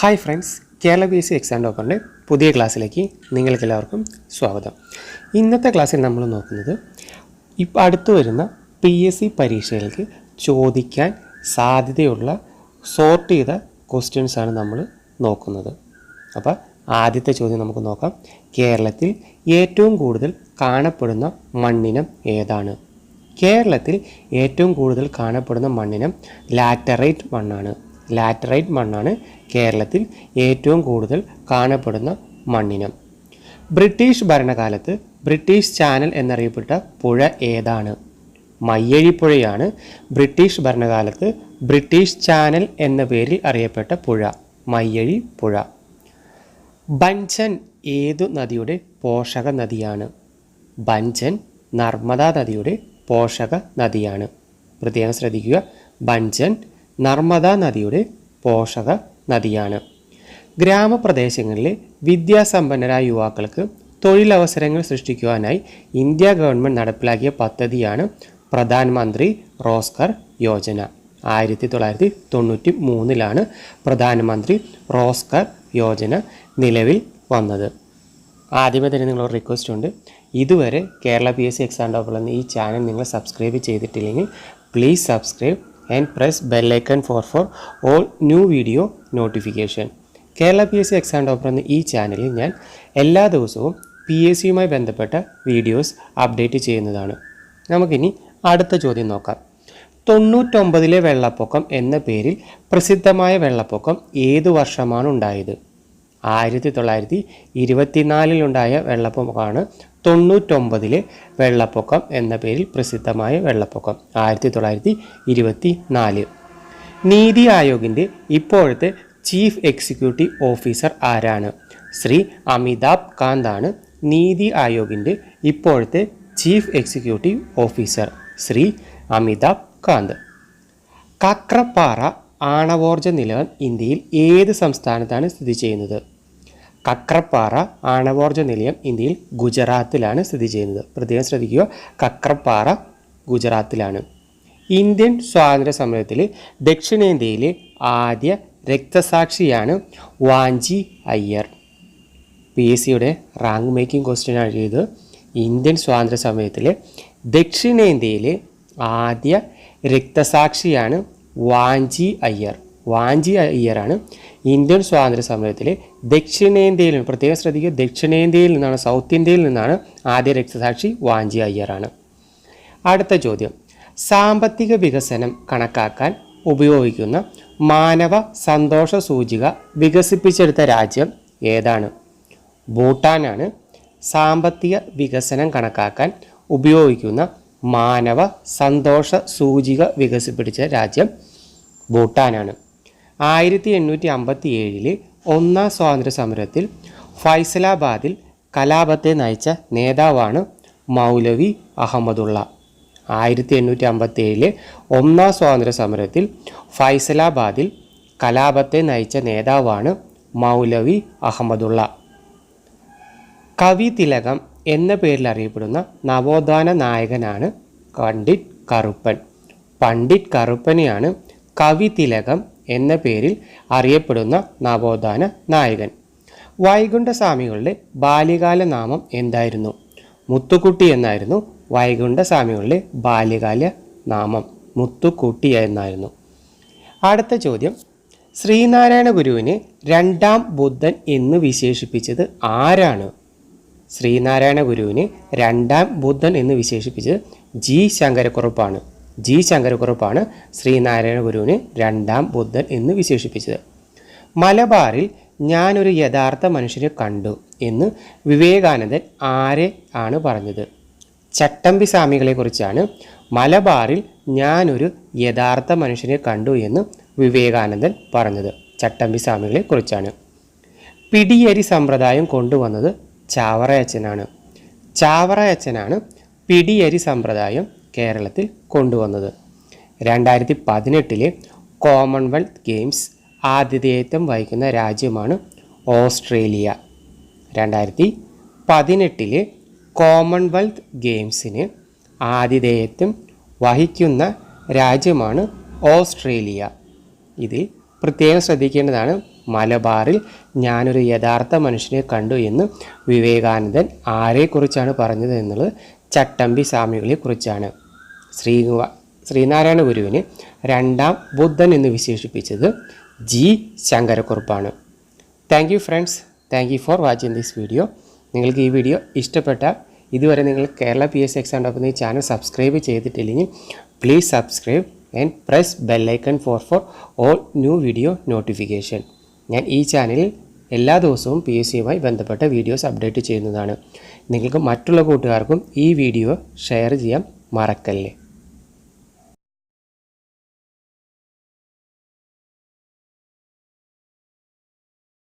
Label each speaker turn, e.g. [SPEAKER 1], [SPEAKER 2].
[SPEAKER 1] Hi friends Kerala B S C exam ഡോക്കറിന്റെ പുതിയ ക്ലാസ്സിലേക്ക് നിങ്ങൾക്ക് എല്ലാവർക്കും സ്വാഗതം. ഇന്നത്തെ ക്ലാസ്സിൽ നമ്മൾ നോക്കുന്നത് ഇപ്പോൾ അടുത്ത് വരുന്ന പി എസ് സി പരീക്ഷകൾക്ക് ചോദിക്കാൻ സാധ്യതയുള്ള സോർട്ട് ചെയ്ത ക്വസ്റ്റ്യൻസ് ആണ് നമ്മൾ നോക്കുന്നത്. അപ്പോൾ ആദ്യത്തെ ചോദ്യം നമുക്ക് നോക്കാം. കേരളത്തിൽ ഏറ്റവും കൂടുതൽ കാണപ്പെടുന്ന മണ്ണിനം ഏതാണ്? കേരളത്തിൽ ഏറ്റവും കൂടുതൽ കാണപ്പെടുന്ന മണ്ണിനം ലാറ്ററൈറ്റ് മണ്ണാണ്. ലാറ്ററൈറ്റ് മണ്ണാണ് കേരളത്തിൽ ഏറ്റവും കൂടുതൽ കാണപ്പെടുന്ന മണ്ണിനം. ബ്രിട്ടീഷ് ഭരണകാലത്ത് ബ്രിട്ടീഷ് ചാനൽ എന്നറിയപ്പെട്ട പുഴ ഏതാണ്? മയ്യഴിപ്പുഴയാണ് ബ്രിട്ടീഷ് ഭരണകാലത്ത് ബ്രിട്ടീഷ് ചാനൽ എന്ന പേരിൽ അറിയപ്പെട്ട പുഴ മയ്യഴി പുഴ ബഞ്ചൻ ഏതു നദിയുടെ പോഷക നദിയാണ്? ബഞ്ചൻ നർമ്മദ നദിയുടെ പോഷക നദിയാണ്. പ്രത്യേകം ശ്രദ്ധിക്കുക. ബഞ്ചൻ നർമ്മദ നദിയുടെ പോഷക നദിയാണ്. ഗ്രാമപ്രദേശങ്ങളിലെ വിദ്യാസമ്പന്നരായ യുവാക്കൾക്ക് തൊഴിലവസരങ്ങൾ സൃഷ്ടിക്കുവാനായി ഇന്ത്യ ഗവൺമെന്റ് നടപ്പിലാക്കിയ പദ്ധതിയാണ് പ്രധാനമന്ത്രി റോസ്കർ യോജന. ആയിരത്തി തൊള്ളായിരത്തി തൊണ്ണൂറ്റി മൂന്നിലാണ് പ്രധാനമന്ത്രി റോസ്കർ യോജന നിലവിൽ വന്നത്. ആദ്യമേ തന്നെ നിങ്ങളൊരു റിക്വസ്റ്റ് ഉണ്ട്. ഇതുവരെ Kerala P S C exam topper എന്ന ഈ ചാനൽ നിങ്ങൾ സബ്സ്ക്രൈബ് ചെയ്തിട്ടില്ലെങ്കിൽ please subscribe and press bell icon for for all new video notification Kerala P S C exam topper എന്ന ഈ ചാനലിൽ ഞാൻ എല്ലാ ദിവസവും പി എസ് സിയുമായി ബന്ധപ്പെട്ട വീഡിയോസ് അപ്ഡേറ്റ് ചെയ്യുന്നതാണ്. നമുക്കിനി അടുത്ത ചോദ്യം നോക്കാം. തൊണ്ണൂറ്റൊമ്പതിലെ വെള്ളപ്പൊക്കം എന്ന പേരിൽ പ്രസിദ്ധമായ വെള്ളപ്പൊക്കം ഏതു വർഷമാണ് ഉണ്ടായത്? ആയിരത്തി തൊള്ളായിരത്തി ഇരുപത്തിനാലിലുണ്ടായ വെള്ളപ്പൊക്കമാണ് തൊണ്ണൂറ്റൊമ്പതിലെ വെള്ളപ്പൊക്കം എന്ന പേരിൽ പ്രസിദ്ധമായ വെള്ളപ്പൊക്കം ആയിരത്തി തൊള്ളായിരത്തി ഇരുപത്തി നാല് നീതി ആയോഗിന്റെ ഇപ്പോഴത്തെ ചീഫ് എക്സിക്യൂട്ടീവ് ഓഫീസർ ആരാണ്? ശ്രീ അമിതാഭ് കാന്താണ് നീതി ആയോഗിന്റെ ഇപ്പോഴത്തെ chief executive officer Shri Amitabh Kant. Kakrapar ആണവോർജ നിലയം ഇന്ത്യയിൽ ഏത് സംസ്ഥാനത്താണ് സ്ഥിതി ചെയ്യുന്നത്? കക്രപ്പാറ ആണവോർജ നിലയം ഇന്ത്യയിൽ ഗുജറാത്തിലാണ് സ്ഥിതി ചെയ്യുന്നത്. പ്രത്യേകം ശ്രദ്ധിക്കുക കക്രപ്പാറ ഗുജറാത്തിലാണ്. ഇന്ത്യൻ സ്വാതന്ത്ര്യ സമരത്തിൽ ദക്ഷിണേന്ത്യയിലെ ആദ്യ രക്തസാക്ഷിയാണ് വാഞ്ചി അയ്യർ. പി എസ് സിയുടെ റാങ്ക് മേക്കിംഗ് ക്വസ്റ്റ്യനാണ് ചെയ്തത് ഇന്ത്യൻ സ്വാതന്ത്ര്യ സമയത്തിൽ ദക്ഷിണേന്ത്യയിലെ ആദ്യ രക്തസാക്ഷിയാണ് വാഞ്ചി അയ്യർ. വാഞ്ചി അയ്യറാണ് ഇന്ത്യൻ സ്വാതന്ത്ര്യ സമരത്തിൽ ദക്ഷിണേന്ത്യയിൽ നിന്ന് പ്രത്യേകം ശ്രദ്ധിക്കുക ദക്ഷിണേന്ത്യയിൽ നിന്നാണ് സൗത്ത് ഇന്ത്യയിൽ നിന്നാണ് ആദ്യ രക്തസാക്ഷി വാഞ്ചി അയ്യറാണ് അടുത്ത ചോദ്യം. സാമ്പത്തിക വികസനം കണക്കാക്കാൻ ഉപയോഗിക്കുന്ന മാനവ സന്തോഷ സൂചിക വികസിപ്പിച്ചെടുത്ത രാജ്യം ഏതാണ്? ഭൂട്ടാനാണ്. സാമ്പത്തിക വികസനം കണക്കാക്കാൻ ഉപയോഗിക്കുന്ന മാനവ സന്തോഷ സൂചിക വികസിപ്പിച്ച രാജ്യം ഭൂട്ടാനാണ്. ആയിരത്തി എണ്ണൂറ്റി അമ്പത്തി ഏഴിലെ ഒന്നാം സ്വാതന്ത്ര്യ സമരത്തിൽ ഫൈസലാബാദിൽ കലാപത്തെ നയിച്ച നേതാവാണ് മൗലവി അഹമ്മദുള്ള. ആയിരത്തി എണ്ണൂറ്റി അമ്പത്തി ഏഴിലെ ഒന്നാം സ്വാതന്ത്ര്യ സമരത്തിൽ ഫൈസലാബാദിൽ കലാപത്തെ നയിച്ച നേതാവാണ് മൗലവി അഹമ്മദുള്ള. കവി തിലകം എന്ന പേരിൽ അറിയപ്പെടുന്ന നവോത്ഥാന നായകനാണ് പണ്ഡിറ്റ് കറുപ്പൻ. പണ്ഡിറ്റ് കറുപ്പനെയാണ് കവി തിലകം എന്ന പേരിൽ അറിയപ്പെടുന്ന നവോത്ഥാന നായകൻ. വൈകുണ്ഠസ്വാമികളുടെ ബാല്യകാല നാമം എന്തായിരുന്നു? മുത്തുക്കുട്ടി എന്നായിരുന്നു വൈകുണ്ഠസ്വാമികളുടെ ബാല്യകാല നാമം. മുത്തുക്കുട്ടി എന്നായിരുന്നു. അടുത്ത ചോദ്യം. ശ്രീനാരായണ ഗുരുവിനെ രണ്ടാം ബുദ്ധൻ എന്ന് വിശേഷിപ്പിച്ചത് ആരാണ്? ശ്രീനാരായണ ഗുരുവിനെ രണ്ടാം ബുദ്ധൻ എന്ന് വിശേഷിപ്പിച്ചത് ജി. ശങ്കരക്കുറുപ്പാണ്. ജി ശങ്കരക്കുറുപ്പാണ് ശ്രീനാരായണ ഗുരുവിനെ രണ്ടാം ബുദ്ധൻ എന്ന് വിശേഷിപ്പിച്ചത്. മലബാറിൽ ഞാനൊരു യഥാർത്ഥ മനുഷ്യനെ കണ്ടു എന്ന് വിവേകാനന്ദൻ ആരെ ആണ് പറഞ്ഞത്? ചട്ടമ്പി സ്വാമികളെക്കുറിച്ചാണ് മലബാറിൽ ഞാനൊരു യഥാർത്ഥ മനുഷ്യനെ കണ്ടു എന്ന് വിവേകാനന്ദൻ പറഞ്ഞത്. ചട്ടമ്പി സ്വാമികളെക്കുറിച്ചാണ് പിടിയരി സമ്പ്രദായം കൊണ്ടുവന്നത് ചാവറയച്ചനാണ്. ചാവറയച്ചനാണ് പിടിയരി സമ്പ്രദായം കേരളത്തിൽ കൊണ്ടുവന്നത്. രണ്ടായിരത്തി പതിനെട്ടിലെ കോമൺവെൽത്ത് ഗെയിംസ് ആതിഥേയത്വം വഹിക്കുന്ന രാജ്യമാണ് ഓസ്ട്രേലിയ. രണ്ടായിരത്തി പതിനെട്ടിലെ കോമൺവെൽത്ത് ഗെയിംസിന് ആതിഥേയത്വം വഹിക്കുന്ന രാജ്യമാണ് ഓസ്ട്രേലിയ. ഇതിൽ പ്രത്യേകം ശ്രദ്ധിക്കേണ്ടതാണ് മലബാറിൽ ഞാനൊരു യഥാർത്ഥ മനുഷ്യനെ കണ്ടു എന്ന് വിവേകാനന്ദൻ ആരെക്കുറിച്ചാണ് പറഞ്ഞത് എന്നുള്ളത് ചട്ടമ്പി സ്വാമികളെ കുറിച്ചാണ് ശ്രീ ശ്രീനാരായണ ഗുരുവിന് രണ്ടാം ബുദ്ധൻ എന്ന് വിശേഷിപ്പിച്ചത് G ശങ്കരക്കുറുപ്പാണ്. Thank you friends thank you for watching this video നിങ്ങൾക്ക് ഈ വീഡിയോ ഇഷ്ടപ്പെട്ട ഇതുവരെ നിങ്ങൾ കേരള പി എസ് എക്സാം ഡോക്കുന്ന ഈ ചാനൽ സബ്സ്ക്രൈബ് ചെയ്തിട്ടില്ലെങ്കിൽ please subscribe and press bell icon for for all new video notification ഞാൻ ഈ ചാനലിൽ എല്ലാ ദിവസവും പി എസ് സിയുമായി ബന്ധപ്പെട്ട വീഡിയോസ് അപ്ഡേറ്റ് ചെയ്യുന്നതാണ്. നിങ്ങൾക്ക് മറ്റുള്ള കൂട്ടുകാർക്കും ഈ വീഡിയോ ഷെയർ ചെയ്യാൻ മറക്കല്ലേ?